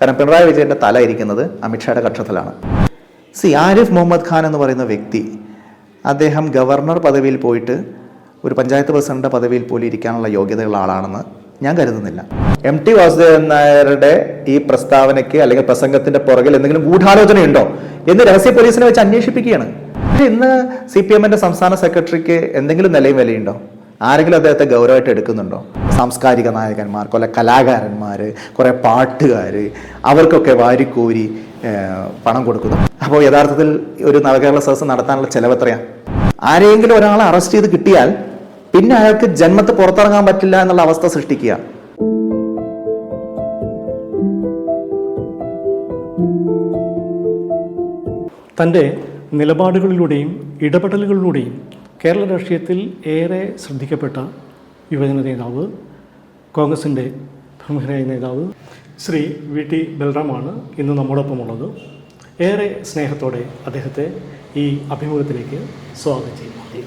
കാരണം പിണറായി വിജയന്റെ തല ഇരിക്കുന്നത് അമിത്ഷായുടെ കക്ഷത്തിലാണ്. സി ആരിഫ് മുഹമ്മദ് ഖാൻ എന്ന് പറയുന്ന വ്യക്തി അദ്ദേഹം ഗവർണർ പദവിയിൽ പോയിട്ട് ഒരു പഞ്ചായത്ത് പ്രസിഡന്റ് പദവിയിൽ പോലും ഇരിക്കാനുള്ള യോഗ്യതയുള്ള ആളാണെന്ന് ഞാൻ കരുതുന്നില്ല. എം ടി വാസുദേവൻ നായരുടെ ഈ പ്രസ്താവനയ്ക്ക് അല്ലെങ്കിൽ പ്രസംഗത്തിന്റെ പുറകിൽ എന്തെങ്കിലും ഗൂഢാലോചനയുണ്ടോ എന്ന് രഹസ്യ പോലീസിനെ വെച്ച് അന്വേഷിപ്പിക്കുകയാണ്. ഇന്ന് സി പി എമ്മിന്റെ സംസ്ഥാന സെക്രട്ടറിക്ക് എന്തെങ്കിലും നിലയും വിലയുണ്ടോ? ആരെങ്കിലും അദ്ദേഹത്തെ ഗൗരവമായിട്ട് എടുക്കുന്നുണ്ടോ? സാംസ്കാരിക നായകന്മാർ കുറെ കലാകാരന്മാർ കുറെ പാട്ടുകാർ അവർക്കൊക്കെ വാരിക്കോരി പണം കൊടുക്കുന്നു. അപ്പോൾ യഥാർത്ഥത്തിൽ ഒരു നവകേരള സദസ്സ് നടത്താനുള്ള ചെലവ് എത്രയാണ് ആരെങ്കിലും ഒരാളെ അറസ്റ്റ് ചെയ്ത് കിട്ടിയാൽ പിന്നെ അയാൾക്ക് ജന്മത്ത് പുറത്തിറങ്ങാൻ പറ്റില്ല എന്നുള്ള അവസ്ഥ സൃഷ്ടിക്കുക. തന്റെ നിലപാടുകളിലൂടെയും ഇടപെടലുകളിലൂടെയും കേരള രാഷ്ട്രീയത്തിൽ ഏറെ ശ്രദ്ധിക്കപ്പെട്ട യുവജന നേതാവ് കോൺഗ്രസിന്റെ പ്രമുഖനായ നേതാവ് ശ്രീ വി ടി ബൽറാമാണ് ഇന്ന് നമ്മോടൊപ്പമുള്ളത്. ഏറെ സ്നേഹത്തോടെ അദ്ദേഹത്തെ ഈ അഭിമുഖത്തിലേക്ക് സ്വാഗതം ചെയ്യുന്നു.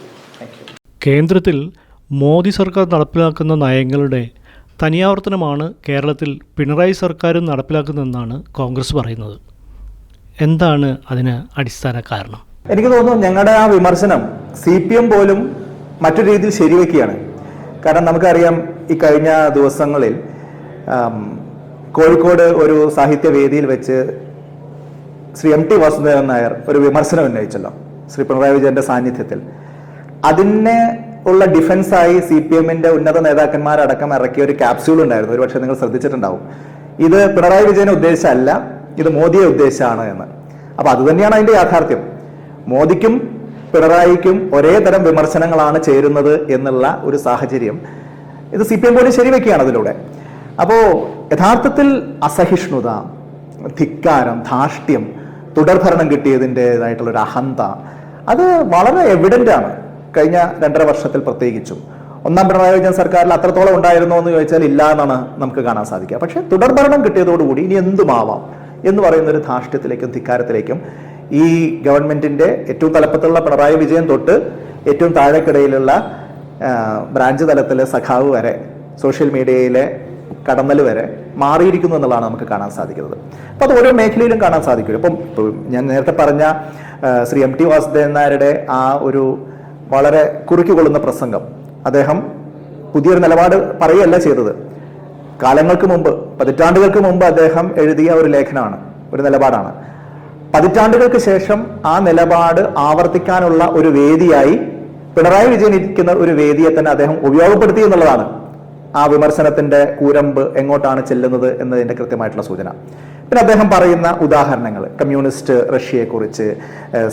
കേന്ദ്രത്തിൽ മോദി സർക്കാർ നടപ്പിലാക്കുന്ന നയങ്ങളുടെ തനിയാവർത്തനമാണ് കേരളത്തിൽ പിണറായി സർക്കാരും നടപ്പിലാക്കുന്നതെന്നാണ് കോൺഗ്രസ് പറയുന്നത്. എന്താണ് അതിന് അടിസ്ഥാന കാരണം? എനിക്ക് തോന്നുന്നു ഞങ്ങളുടെ ആ വിമർശനം സി പി എം പോലും മറ്റൊരു രീതിയിൽ ശരിവെക്കുകയാണ്. കാരണം നമുക്കറിയാം ഈ കഴിഞ്ഞ ദിവസങ്ങളിൽ കോഴിക്കോട് ഒരു സാഹിത്യവേദിയിൽ വെച്ച് ശ്രീ എം ടി വാസുദേവൻ നായർ ഒരു വിമർശനം ഉന്നയിച്ചല്ലോ ശ്രീ പിണറായി വിജയന്റെ സാന്നിധ്യത്തിൽ. അതിനെ ഉള്ള ഡിഫൻസായി സി പി എമ്മിന്റെ ഉന്നത നേതാക്കന്മാരടക്കം ഇറക്കിയ ഒരു ക്യാപ്സ്യൂൾ ഉണ്ടായിരുന്നു. ഒരുപക്ഷെ നിങ്ങൾ ശ്രദ്ധിച്ചിട്ടുണ്ടാവും. ഇത് പിണറായി വിജയനെ ഉദ്ദേശിച്ചല്ല ഇത് മോദിയെ ഉദ്ദേശിച്ചാണ് എന്ന്. അപ്പൊ അത് തന്നെയാണ് അതിന്റെ യാഥാർത്ഥ്യം. മോദിക്കും പിണറായിക്കും ഒരേ തരം വിമർശനങ്ങളാണ് ചേരുന്നത് എന്നുള്ള ഒരു സാഹചര്യം ഇത് സി പി എം പോലും ശരിവെക്കുകയാണ് അതിലൂടെ. അപ്പോ യഥാർത്ഥത്തിൽ അസഹിഷ്ണുത ധിക്കാരം ധാഷ്ട്യം തുടർഭരണം കിട്ടിയതിന്റെതായിട്ടുള്ള ഒരു അഹന്ത അത് വളരെ എവിഡന്റ് ആണ്. കഴിഞ്ഞ രണ്ടര വർഷത്തിൽ പ്രത്യേകിച്ചും. ഒന്നാം പിണറായി വിജയൻ സർക്കാരിൽ അത്രത്തോളം ഉണ്ടായിരുന്നോ എന്ന് ചോദിച്ചാൽ ഇല്ല എന്നാണ് നമുക്ക് കാണാൻ സാധിക്കുക. പക്ഷേ തുടർഭരണം കിട്ടിയതോടുകൂടി ഇനി എന്തുമാവാം എന്ന് പറയുന്ന ഒരു ധാഷ്ട്യത്തിലേക്കും ധിക്കാരത്തിലേക്കും ഈ ഗവൺമെന്റിന്റെ ഏറ്റവും തലപ്പത്തുള്ള പിണറായി വിജയൻ തൊട്ട് ഏറ്റവും താഴെക്കിടയിലുള്ള ബ്രാഞ്ച് തലത്തിലെ സഖാവ് വരെ സോഷ്യൽ മീഡിയയിലെ കടന്നൽ വരെ മാറിയിരിക്കുന്നു എന്നുള്ളതാണ് നമുക്ക് കാണാൻ സാധിക്കുന്നത്. അപ്പോൾ അത് ഓരോ മേഖലയിലും കാണാൻ സാധിക്കും. ഇപ്പം ഞാൻ നേരത്തെ പറഞ്ഞ ശ്രീ എം ടി വാസുദേവൻ നായരുടെ ആ ഒരു വളരെ കുറുക്കിക്കൊള്ളുന്ന പ്രസംഗം. അദ്ദേഹം പുതിയൊരു നിലപാട് പറയുകയല്ല ചെയ്തത്. കാലങ്ങൾക്ക് മുമ്പ് പതിറ്റാണ്ടുകൾക്ക് മുമ്പ് അദ്ദേഹം എഴുതിയ ഒരു ലേഖനമാണ് ഒരു നിലപാടാണ്. പതിറ്റാണ്ടുകൾക്ക് ശേഷം ആ നിലപാട് ആവർത്തിക്കാനുള്ള ഒരു വേദിയായി പിണറായി വിജയൻ ഇരിക്കുന്ന ഒരു വേദിയെ തന്നെ അദ്ദേഹം ഉപയോഗപ്പെടുത്തി എന്നുള്ളതാണ്. ആ വിമർശനത്തിന്റെ കൂരമ്പ് എങ്ങോട്ടാണ് ചെല്ലുന്നത് എന്നതിന്റെ കൃത്യമായിട്ടുള്ള സൂചന. പിന്നെ അദ്ദേഹം പറയുന്ന ഉദാഹരണങ്ങൾ. കമ്മ്യൂണിസ്റ്റ് റഷ്യയെക്കുറിച്ച്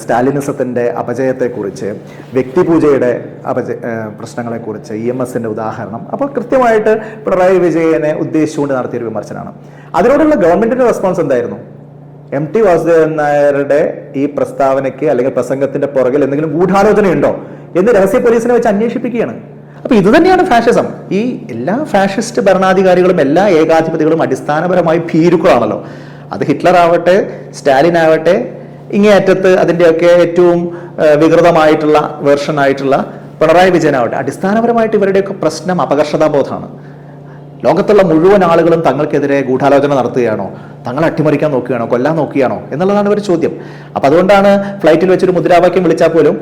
സ്റ്റാലിനിസത്തിന്റെ അപജയത്തെക്കുറിച്ച് വ്യക്തിപൂജയുടെ അപജ പ്രശ്നങ്ങളെക്കുറിച്ച് ഇ എം എസിന്റെ ഉദാഹരണം. അപ്പോൾ കൃത്യമായിട്ട് പിണറായി വിജയനെ ഉദ്ദേശിച്ചുകൊണ്ട് നടത്തിയൊരു വിമർശനമാണ്. അതിനോടുള്ള ഗവൺമെന്റിന്റെ റെസ്പോൺസ് എന്തായിരുന്നു? എം ടി വാസുദേവൻ നായരുടെ ഈ പ്രസ്താവനയ്ക്ക് അല്ലെങ്കിൽ പ്രസംഗത്തിന്റെ പുറകിൽ എന്തെങ്കിലും ഗൂഢാലോചനയുണ്ടോ എന്ന് രഹസ്യ പോലീസിനെ വെച്ച് അന്വേഷിപ്പിക്കുകയാണ്. അപ്പൊ ഇത് തന്നെയാണ് ഫാഷിസം ഈ എല്ലാ ഫാഷിസ്റ്റ് ഭരണാധികാരികളും എല്ലാ ഏകാധിപതികളും അടിസ്ഥാനപരമായി ഭീരുക്കളാണല്ലോ. അത് ഹിറ്റ്ലർ ആവട്ടെ സ്റ്റാലിൻ ആവട്ടെ ഇങ്ങേയറ്റത്ത് അതിന്റെയൊക്കെ ഏറ്റവും വികൃതമായിട്ടുള്ള വേർഷൻ ആയിട്ടുള്ള പിണറായി വിജയനാവട്ടെ അടിസ്ഥാനപരമായിട്ട് ഇവരുടെയൊക്കെ പ്രശ്നം അപകർഷതാബോധമാണ്. ലോകത്തുള്ള മുഴുവൻ ആളുകളും തങ്ങൾക്കെതിരെ ഗൂഢാലോചന നടത്തുകയാണോ? തങ്ങളെ അട്ടിമറിക്കാൻ നോക്കുകയാണോ? കൊല്ലാൻ നോക്കുകയാണോ? എന്നുള്ളതാണ് ഒരു ചോദ്യം. അപ്പൊ അതുകൊണ്ടാണ് ഫ്ലൈറ്റിൽ വെച്ചൊരു മുദ്രാവാക്യം വിളിച്ചാൽ പോലും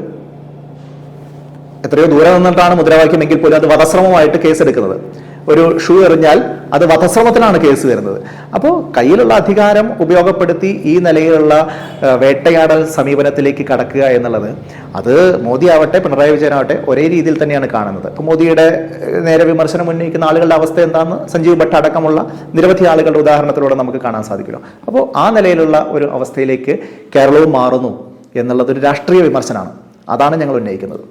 എത്രയോ ദൂരെ നിന്നിട്ടാണ് മുദ്രാവാക്യം എങ്കിൽ പോലും അത് വധശ്രമമായിട്ട് കേസ് എടുക്കുന്നത് ഒരു ഷൂ എറിഞ്ഞാൽ അത് വധശ്രമത്തിനാണ് കേസ് വരുന്നത്. അപ്പോൾ കയ്യിലുള്ള അധികാരം ഉപയോഗപ്പെടുത്തി ഈ നിലയിലുള്ള വേട്ടയാടൽ സമീപനത്തിലേക്ക് കടക്കുക എന്നുള്ളത് അത് മോദി ആവട്ടെ പിണറായി വിജയനാവട്ടെ ഒരേ രീതിയിൽ തന്നെയാണ് കാണുന്നത്. ഇപ്പോൾ മോദിയുടെ നേരെ വിമർശനം ഉന്നയിക്കുന്ന ആളുകളുടെ അവസ്ഥ എന്താണെന്ന് സഞ്ജീവ് ഭട്ട് അടക്കമുള്ള നിരവധി ആളുകളുടെ ഉദാഹരണത്തിലൂടെ നമുക്ക് കാണാൻ സാധിക്കുമല്ലോ. അപ്പോൾ ആ നിലയിലുള്ള ഒരു അവസ്ഥയിലേക്ക് കേരളവും മാറുന്നു എന്നുള്ളത് ഒരു രാഷ്ട്രീയ വിമർശനമാണ്. അതാണ് ഞങ്ങൾ ഉന്നയിക്കുന്നത്.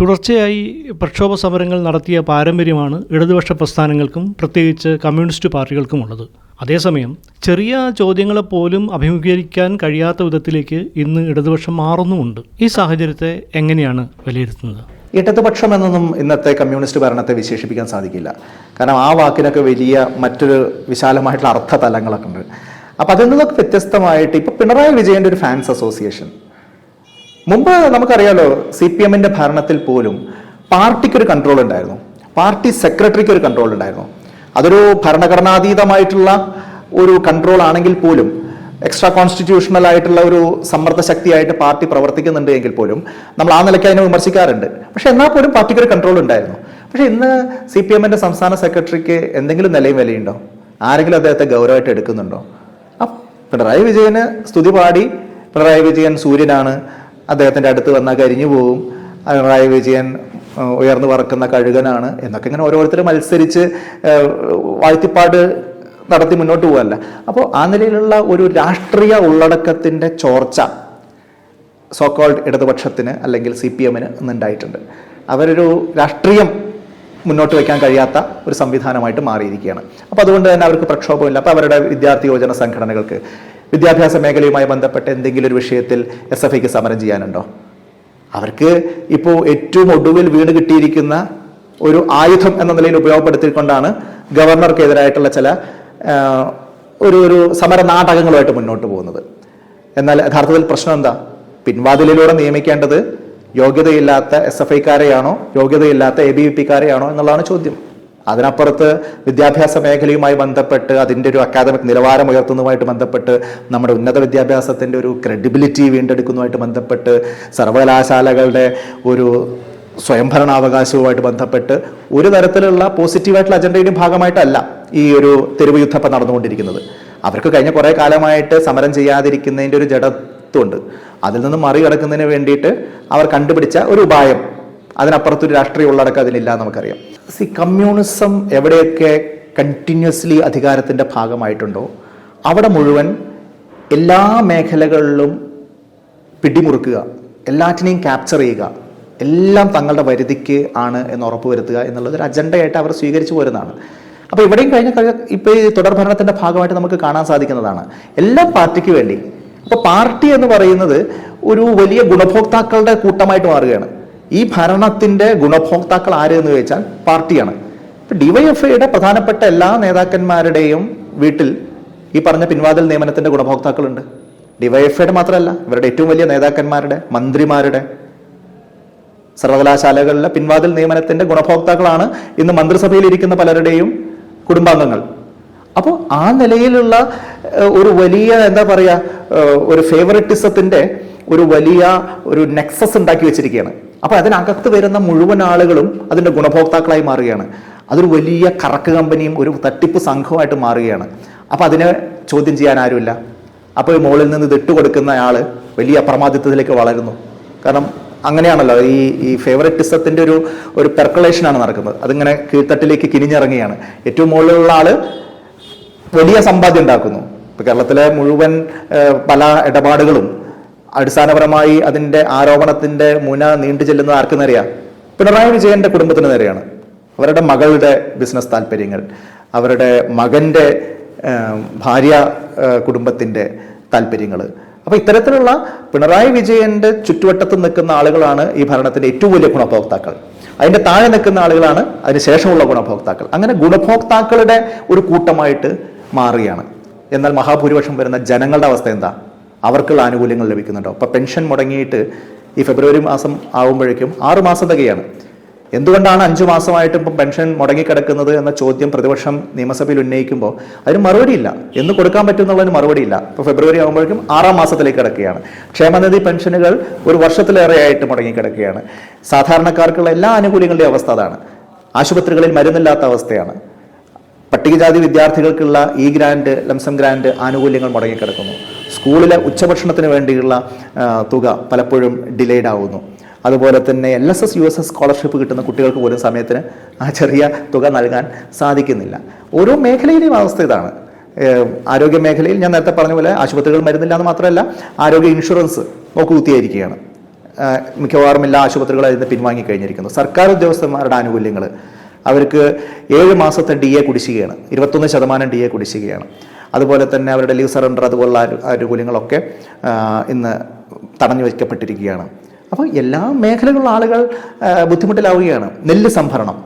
തുടർച്ചയായി പ്രക്ഷോഭ സമരങ്ങൾ നടത്തിയ പാരമ്പര്യമാണ് ഇടതുപക്ഷ പ്രസ്ഥാനങ്ങൾക്കും പ്രത്യേകിച്ച് കമ്മ്യൂണിസ്റ്റ് പാർട്ടികൾക്കുമുള്ളത് അതേസമയം ചെറിയ ചോദ്യങ്ങളെപ്പോലും അഭിമുഖീകരിക്കാൻ കഴിയാത്ത വിധത്തിലേക്ക് ഇന്ന് ഇടതുപക്ഷം മാറുന്നുമുണ്ട്. ഈ സാഹചര്യത്തെ എങ്ങനെയാണ് വിലയിരുത്തുന്നത്? ഇടതുപക്ഷം എന്നൊന്നും ഇന്നത്തെ കമ്മ്യൂണിസ്റ്റ് ഭരണത്തെ വിശേഷിപ്പിക്കാൻ സാധിക്കില്ല. കാരണം ആ വാക്കിനൊക്കെ വലിയ മറ്റൊരു വിശാലമായിട്ടുള്ള അർത്ഥ തലങ്ങളൊക്കെ ഉണ്ട്. അപ്പം അതിൽ നിന്നൊക്കെ വ്യത്യസ്തമായിട്ട് ഇപ്പോൾ പിണറായി വിജയന്റെ ഒരു ഫാൻസ് അസോസിയേഷൻ മുമ്പ് നമുക്കറിയാലോ സി പി എമ്മിന്റെ ഭരണത്തിൽ പോലും പാർട്ടിക്ക് ഒരു കൺട്രോൾ ഉണ്ടായിരുന്നു. പാർട്ടി സെക്രട്ടറിക്ക് ഒരു കൺട്രോൾ ഉണ്ടായിരുന്നു. അതൊരു ഭരണഘടനാതീതമായിട്ടുള്ള ഒരു കൺട്രോൾ ആണെങ്കിൽ പോലും എക്സ്ട്രാ കോൺസ്റ്റിറ്റ്യൂഷണൽ ആയിട്ടുള്ള ഒരു സമ്മർദ്ദ ശക്തിയായിട്ട് പാർട്ടി പ്രവർത്തിക്കുന്നുണ്ട് എങ്കിൽ പോലും നമ്മൾ ആ നിലയ്ക്ക് അതിനെ വിമർശിക്കാറുണ്ട്. പക്ഷെ എന്നാൽ പോലും പാർട്ടിക്ക് ഒരു കൺട്രോൾ ഉണ്ടായിരുന്നു. പക്ഷെ ഇന്ന് സി പി എമ്മിന്റെ സംസ്ഥാന സെക്രട്ടറിക്ക് എന്തെങ്കിലും നിലയും വിലയുണ്ടോ? ആരെങ്കിലും അദ്ദേഹത്തെ ഗൗരവമായിട്ട് എടുക്കുന്നുണ്ടോ? പിണറായി വിജയന് സ്തുതി പാടി. പിണറായി വിജയൻ സൂര്യനാണ്. അദ്ദേഹത്തിന്റെ അടുത്ത് വന്നാൽ കരിഞ്ഞു പോവും. പിണറായി വിജയൻ ഉയർന്നു പറക്കുന്ന കഴുകനാണ് എന്നൊക്കെ ഇങ്ങനെ ഓരോരുത്തർ മത്സരിച്ച് വാഴ്ത്തിപ്പാട് നടത്തി മുന്നോട്ട് പോകല്ല അപ്പോൾ ആ നിലയിലുള്ള ഒരു രാഷ്ട്രീയ ഉള്ളടക്കത്തിന്റെ ചോർച്ച സോക്കോൾഡ് ഇടതുപക്ഷത്തിന് അല്ലെങ്കിൽ സി പി എമ്മിന് ഇന്നുണ്ടായിട്ടുണ്ട്. അവരൊരു രാഷ്ട്രീയം മുന്നോട്ട് വയ്ക്കാൻ കഴിയാത്ത ഒരു സംവിധാനമായിട്ട് മാറിയിരിക്കുകയാണ്. അപ്പോൾ അതുകൊണ്ട് തന്നെ അവർക്ക് പ്രക്ഷോഭമില്ല. അപ്പോൾ അവരുടെ വിദ്യാർത്ഥി യോജന സംഘടനകൾക്ക് വിദ്യാഭ്യാസ മേഖലയുമായി ബന്ധപ്പെട്ട എന്തെങ്കിലും ഒരു വിഷയത്തിൽ എസ് എഫ് ഐക്ക് സമരം ചെയ്യാനുണ്ടോ? അവർക്ക് ഇപ്പോൾ ഏറ്റവും ഒടുവിൽ വീണ് കിട്ടിയിരിക്കുന്ന ഒരു ആയുധം എന്ന നിലയിൽ ഉപയോഗപ്പെടുത്തിക്കൊണ്ടാണ് ഗവർണർക്കെതിരായിട്ടുള്ള ചില ഒരു ഒരു സമര നാടകങ്ങളുമായിട്ട് മുന്നോട്ട് പോകുന്നത്. എന്നാൽ യഥാർത്ഥത്തിൽ പ്രശ്നം എന്താ? പിൻവാതിലിലൂടെ നിയമിക്കേണ്ടത് യോഗ്യതയില്ലാത്ത എസ് എഫ് ഐക്കാരെയാണോ? യോഗ്യതയില്ലാത്ത എ ബി വി പിക്കാരെയാണോ എന്നുള്ളതാണ് ചോദ്യം. അതിനപ്പുറത്ത് വിദ്യാഭ്യാസ മേഖലയുമായി ബന്ധപ്പെട്ട് അതിന്റെ ഒരു അക്കാദമിക് നിലവാരം ഉയർത്തുന്നതുമായിട്ട് ബന്ധപ്പെട്ട് നമ്മുടെ ഉന്നത വിദ്യാഭ്യാസത്തിന്റെ ഒരു ക്രെഡിബിലിറ്റി വീണ്ടെടുക്കുന്നതുമായിട്ട് ബന്ധപ്പെട്ട് സർവകലാശാലകളുടെ ഒരു സ്വയംഭരണാവകാശവുമായിട്ട് ബന്ധപ്പെട്ട് ഒരു തരത്തിലുള്ള പോസിറ്റീവായിട്ടുള്ള അജണ്ടയുടെയും ഭാഗമായിട്ടല്ല ഈ ഒരു തെരുവ് യുദ്ധം ഇപ്പം നടന്നുകൊണ്ടിരിക്കുന്നത്. അവർക്ക് കഴിഞ്ഞ കുറേ കാലമായിട്ട് സമരം ചെയ്യാതിരിക്കുന്നതിന്റെ ഒരു ജഡത്വമുണ്ട്. അതിൽ നിന്ന് മറികടക്കുന്നതിന് വേണ്ടിയിട്ട് അവർ കണ്ടുപിടിച്ച ഒരു ഉപായം അതിനപ്പുറത്തൊരു രാഷ്ട്രീയ ഉള്ളടക്കം അതിലില്ല എന്ന് നമുക്കറിയാം. സി കമ്മ്യൂണിസം എവിടെയൊക്കെ കണ്ടിന്യൂസ്ലി അധികാരത്തിന്റെ ഭാഗമായിട്ടുണ്ടോ അവിടെ മുഴുവൻ എല്ലാ മേഖലകളിലും പിടിമുറുക്കുക എല്ലാറ്റിനെയും ക്യാപ്ചർ ചെയ്യുക എല്ലാം തങ്ങളുടെ വരുതിക്ക് ആണ് എന്ന് ഉറപ്പുവരുത്തുക എന്നുള്ളത് ഒരു അജണ്ടയായിട്ട് അവർ സ്വീകരിച്ചു പോരുന്നതാണ്. അപ്പോൾ ഇവിടെയും കഴിഞ്ഞ കഴി- ഇപ്പോൾ ഈ തുടർ ഭരണത്തിന്റെ ഭാഗമായിട്ട് നമുക്ക് കാണാൻ സാധിക്കുന്നതാണ്. എല്ലാ പാർട്ടിക്ക് വേണ്ടി അപ്പോൾ പാർട്ടി എന്ന് പറയുന്നത് ഒരു വലിയ ഗുണഭോക്താക്കളുടെ കൂട്ടമായിട്ട് മാറുകയാണ്. ഈ ഭരണത്തിന്റെ ഗുണഭോക്താക്കൾ ആര് എന്ന് ചോദിച്ചാൽ പാർട്ടിയാണ്. ഡിവൈഎഫ്ഐയുടെ പ്രധാനപ്പെട്ട എല്ലാ നേതാക്കന്മാരുടെയും വീട്ടിൽ ഈ പറഞ്ഞ പിൻവാതിൽ നിയമനത്തിന്റെ ഗുണഭോക്താക്കളുണ്ട്. ഡിവൈഎഫ്ഐയുടെ മാത്രമല്ല ഇവരുടെ ഏറ്റവും വലിയ നേതാക്കന്മാരുടെ മന്ത്രിമാരുടെ സർവകലാശാലകളിലെ പിൻവാതിൽ നിയമനത്തിന്റെ ഗുണഭോക്താക്കളാണ് ഇന്ന് മന്ത്രിസഭയിൽ ഇരിക്കുന്ന പലരുടെയും കുടുംബാംഗങ്ങൾ. അപ്പോൾ ആ നിലയിലുള്ള ഒരു വലിയ എന്താ പറയുക ഒരു ഫേവറിറ്റിസത്തിന്റെ ഒരു വലിയ ഒരു നെക്സസ് ഉണ്ടാക്കി വെച്ചിരിക്കുകയാണ്. അപ്പോൾ അതിനകത്ത് വരുന്ന മുഴുവൻ ആളുകളും അതിന്റെ ഗുണഭോക്താക്കളായി മാറുകയാണ്. അതൊരു വലിയ കറക്ക് കമ്പനിയും ഒരു തട്ടിപ്പ് സംഘവുമായിട്ട് മാറുകയാണ്. അപ്പോൾ അതിനെ ചോദ്യം ചെയ്യാൻ ആരുമില്ല. അപ്പോൾ മുകളിൽ നിന്ന് ഇത് ഇട്ടുകൊടുക്കുന്ന ആൾ വലിയ അപ്രമാദിത്വത്തിലേക്ക് വളരുന്നു. കാരണം അങ്ങനെയാണല്ലോ ഈ ഈ ഫേവററ്റിസത്തിന്റെ ഒരു ഒരു പെർക്കുലേഷനാണ് നടക്കുന്നത്. അതിങ്ങനെ കീഴ്ത്തട്ടിലേക്ക് കിനിഞ്ഞിറങ്ങിയാണ് ഏറ്റവും മുകളിലുള്ള ആൾ വലിയ സമ്പാദ്യം ഉണ്ടാക്കുന്നു. ഇപ്പോൾ കേരളത്തിലെ മുഴുവൻ പല ഇടപാടുകളും അടിസ്ഥാനപരമായി അതിന്റെ ആരോപണത്തിന്റെ മുന നീണ്ടു ചെല്ലുന്നത് ആർക്കും നേരെയാണ് പിണറായി വിജയന്റെ കുടുംബത്തിന് നേരെയാണ്. അവരുടെ മകളുടെ ബിസിനസ് താല്പര്യങ്ങൾ അവരുടെ മകന്റെ ഭാര്യ കുടുംബത്തിന്റെ താല്പര്യങ്ങൾ. അപ്പോൾ ഇത്തരത്തിലുള്ള പിണറായി വിജയന്റെ ചുറ്റുവട്ടത്ത് നിൽക്കുന്ന ആളുകളാണ് ഈ ഭരണത്തിന്റെ ഏറ്റവും വലിയ ഗുണഭോക്താക്കൾ. അതിന്റെ താഴെ നിൽക്കുന്ന ആളുകളാണ് അതിന് ശേഷമുള്ള ഗുണഭോക്താക്കൾ. അങ്ങനെ ഗുണഭോക്താക്കളുടെ ഒരു കൂട്ടമായിട്ട് മാറുകയാണ്. എന്നാൽ മഹാഭൂരിപക്ഷം വരുന്ന ജനങ്ങളുടെ അവസ്ഥ എന്താ? അവർക്കുള്ള ആനുകൂല്യങ്ങൾ ലഭിക്കുന്നുണ്ടോ. അപ്പോൾ പെൻഷൻ മുടങ്ങിയിട്ട് ഈ ഫെബ്രുവരി മാസം ആകുമ്പോഴേക്കും ആറ് മാസം തികയാണ്. എന്തുകൊണ്ടാണ് അഞ്ചു മാസമായിട്ട് ഇപ്പം പെൻഷൻ മുടങ്ങിക്കിടക്കുന്നത് എന്ന ചോദ്യം പ്രതിപക്ഷം നിയമസഭയിൽ ഉന്നയിക്കുമ്പോൾ അതിന് മറുപടിയില്ല എന്ന് കൊടുക്കാൻ പറ്റുന്നുള്ളതിന് മറുപടിയില്ല ഇപ്പോൾ ഫെബ്രുവരി ആകുമ്പോഴേക്കും ആറാം മാസത്തിലേക്ക് കിടക്കുകയാണ്. ക്ഷേമനിധി പെൻഷനുകൾ ഒരു വർഷത്തിലേറെയായിട്ട് മുടങ്ങിക്കിടക്കുകയാണ്. സാധാരണക്കാർക്കുള്ള എല്ലാ ആനുകൂല്യങ്ങളുടെയും അവസ്ഥ അതാണ്. ആശുപത്രികളിൽ മരുന്നില്ലാത്ത അവസ്ഥയാണ്. പട്ടികജാതി വിദ്യാർത്ഥികൾക്കുള്ള ഈ ഗ്രാൻഡ് ലംസം ഗ്രാൻഡ് ആനുകൂല്യങ്ങൾ മുടങ്ങിക്കിടക്കുന്നു. സ്കൂളിലെ ഉച്ചഭക്ഷണത്തിന് വേണ്ടിയുള്ള തുക പലപ്പോഴും ഡിലേഡ് ആവുന്നു. അതുപോലെ തന്നെ L S S U S S scholarship കിട്ടുന്ന കുട്ടികൾക്ക് പോലും സമയത്തിന് ആ ചെറിയ തുക നൽകാൻ സാധിക്കുന്നില്ല. ഓരോ മേഖലയിലെയും അവസ്ഥ ഇതാണ്. ആരോഗ്യ മേഖലയിൽ ഞാൻ നേരത്തെ പറഞ്ഞ പോലെ ആശുപത്രികൾ മരുന്നില്ല എന്ന് മാത്രമല്ല ആരോഗ്യ ഇൻഷുറൻസ് നോക്കുകുത്തിയായിരിക്കുകയാണ് കുത്തിയായിരിക്കുകയാണ് മിക്കവാറും എല്ലാ ആശുപത്രികളും അതിൽ നിന്ന് പിൻവാങ്ങി കഴിഞ്ഞിരിക്കുന്നു. സർക്കാർ ഉദ്യോഗസ്ഥന്മാരുടെ ആനുകൂല്യങ്ങൾ അവർക്ക് ഏഴ് മാസത്തെ ഡി എ കുടിശ്ശികയാണ്. ഇരുപത്തൊന്ന് ശതമാനം ഡി എ കുടിശ്ശികയാണ്. അതുപോലെ തന്നെ അവരുടെ ലീവ് സറണ്ടർ അതുപോലുള്ള ആനു- ആനുകൂല്യങ്ങളൊക്കെ ഇന്ന് തടഞ്ഞു വയ്ക്കപ്പെട്ടിരിക്കുകയാണ്. അപ്പോൾ എല്ലാ മേഖലകളിലുള്ള ആളുകൾ ബുദ്ധിമുട്ടിലാവുകയാണ്. നെല്ല് സംഭരണം.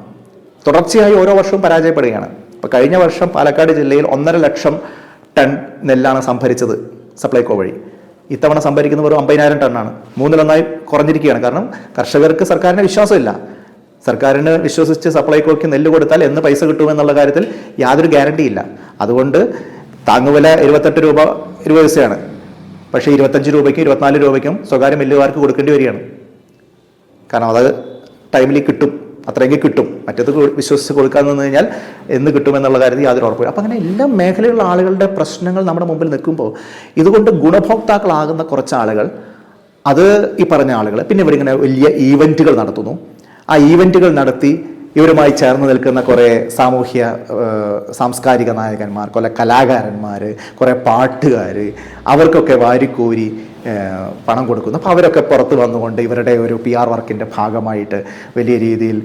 തുടർച്ചയായി ഓരോ വർഷവും പരാജയപ്പെടുകയാണ്. ഇപ്പോൾ കഴിഞ്ഞ വർഷം പാലക്കാട് ജില്ലയിൽ ഒന്നര ലക്ഷം ടൺ നെല്ലാണ് സംഭരിച്ചത് സപ്ലൈകോ വഴി. ഇത്തവണ സംഭരിക്കുന്നത് വെറും അമ്പതിനായിരം ടണ്ണാണ്. മൂന്നിലൊന്നായി കുറഞ്ഞിരിക്കുകയാണ്. കാരണം കർഷകർക്ക് സർക്കാരിന് വിശ്വാസമില്ല. സർക്കാരിന് വിശ്വസിച്ച് സപ്ലൈകോയ്ക്ക് നെല്ല് കൊടുത്താൽ എന്ന് പൈസ കിട്ടുമെന്നുള്ള കാര്യത്തിൽ യാതൊരു ഗ്യാരണ്ടി ഇല്ല. അതുകൊണ്ട് താങ്ങുവില ഇരുപത്തെട്ട് രൂപ ഇരുപത് പൈസയാണ്. പക്ഷേ ഇരുപത്തഞ്ച് രൂപയ്ക്കും ഇരുപത്തിനാല് രൂപയ്ക്കും സ്വകാര്യ മില്ലുകാർക്ക് കൊടുക്കേണ്ടി വരികയാണ്. കാരണം അത് ടൈമിലി കിട്ടും. അത്രയെങ്കിൽ കിട്ടും. മറ്റത് വിശ്വസിച്ച് കൊടുക്കാന്ന് നിന്ന് കഴിഞ്ഞാൽ എന്ന് കിട്ടുമെന്നുള്ള കാര്യത്തിൽ യാതൊരു ഉറപ്പില്ല അപ്പം അങ്ങനെ എല്ലാ മേഖലയിലുള്ള ആളുകളുടെ പ്രശ്നങ്ങൾ നമ്മുടെ മുമ്പിൽ നിൽക്കുമ്പോൾ ഇതുകൊണ്ട് ഗുണഭോക്താക്കളാകുന്ന കുറച്ച് ആളുകൾ അത് ഈ പറഞ്ഞ ആളുകൾ പിന്നെ ഇവിടെ ഇങ്ങനെ വലിയ ഈവന്റുകൾ നടത്തുന്നു. ആ ഈവന്റുകൾ നടത്തി ഇവരുമായി ചേർന്ന് നിൽക്കുന്ന കുറേ സാമൂഹ്യ സാംസ്കാരിക നായകന്മാർ കുറേ കലാകാരന്മാർ കുറേ പാട്ടുകാർ അവർക്കൊക്കെ വാരിക്കോരി പണം കൊടുക്കുന്നു. അപ്പോൾ അവരൊക്കെ പുറത്ത് വന്നുകൊണ്ട് ഇവരുടെ ഒരു പി ആർ വർക്കിന്റെ ഭാഗമായിട്ട് വലിയ രീതിയിൽ